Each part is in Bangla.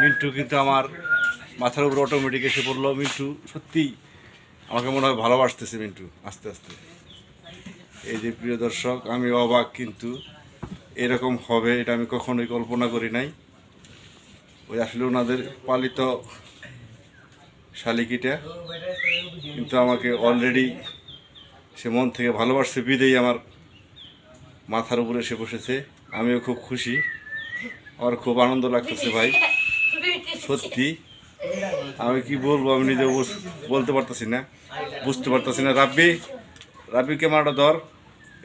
মিন্টু কিন্তু আমার মাথার উপর অটোমেটিক এসে পড়ল। মিন্টু, সত্যি আমাকে মনে হয় ভালোবাসতেছে মিন্টু, আস্তে আস্তে। এই যে প্রিয় দর্শক, আমি অবাক কিন্তু এরকম হবে এটা আমি কখনোই কল্পনা করি নাই। ওই আসলে ওনাদের পালিত শালিকিটা, কিন্তু আমাকে অলরেডি সে মন থেকে ভালোবাসছে, বিদেই আমার মাথার উপরে এসে বসেছে। আমিও খুব খুশি, আমার খুব আনন্দ লাগতেছে ভাই। সত্যি? আমি কি বলব? আমি নিজে বলতে পারতেছি না। বুঝতে পারতেছি না। রাব্বি রাব্বি, ক্যামেরাটা ধর।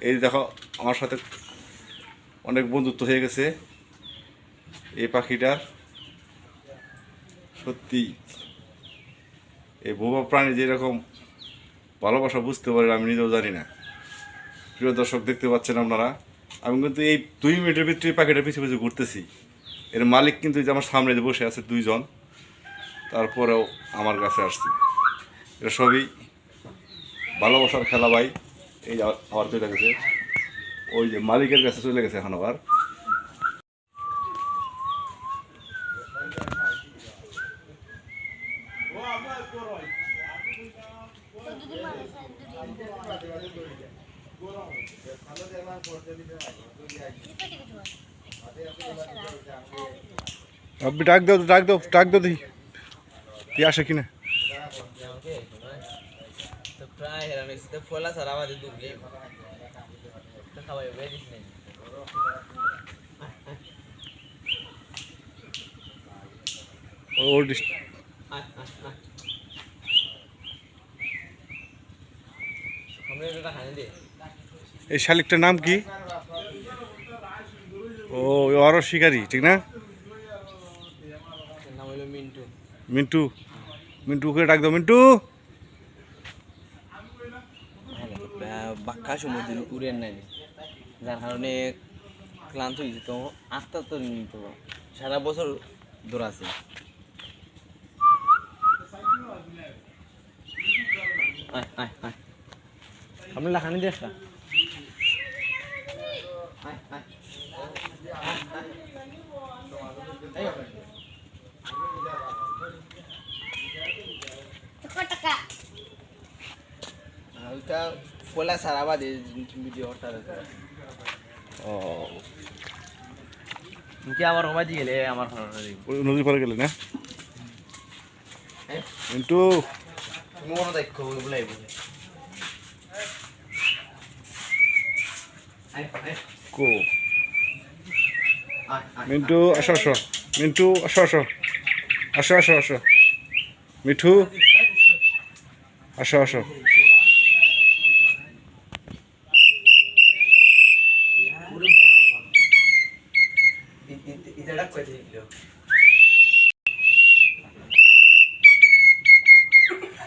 এই দেখো, আমার সাথে অনেক বন্ধুত্ব হয়ে গেছে। এই পাখিটার সত্যি, এই বোবা প্রাণী যেরকম ভালোবাসা বুঝতে পারে, আমি নিজেও জানি না। প্রিয় দর্শক, দেখতে পাচ্ছেন আপনারা? আমি কিন্তু এই দুই মিনিটের ভিতরে পাখিটা পিছু পিছু ঘুরতেছি। এর মালিক কিন্তু যে আমার সামনে বসে আছে দুইজন, তারপরেও আমার কাছে আসছে। এটা সবই ভালোবাসার খেলা ভাই, এই আবার চলে গেছে। ওই যে মালিকের কাছে চলে গেছে এখন আবার। আপনি ডাক দাও ডাক দাও ডাক দাও দেখি। তুই আসে কিনা। ওর এই শালিকটার নাম কি? ও আরও শিকারি ঠিক না? মিন্টু। মিন্টু। মিন্টুকে ডাক দাও মিন্টু। বাক্কা সমুদ্র উড়েন নাই যার কারণে ক্লান্ত হয়েছে তো আস্তে আস্তে নিত। সারা বছর দৌড়াছে আপনি লাখানি দেখা ওইটা ফলা সারা বাদে ভিডিও ও। কি আবার সময় দিয়ে গেলে আমার নদীর পাড়ে গেলে না? মিন্টু। মনে দেখো বলাই বলে কো? মিন্টু, আসো আসো। মিন্টু, আসো আসো। আসো আসো আসো। মিঠু, আসো আসো।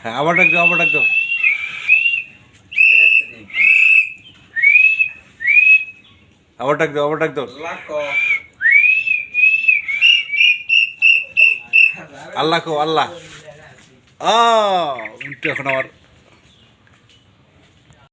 হ্যাঁ আবার ডাক দাও, আবার ডাক দাও। আবার ডাক দাও, আবার ডাক দাও। আল্লাহ কো আল্লাহ। ও এখন আমার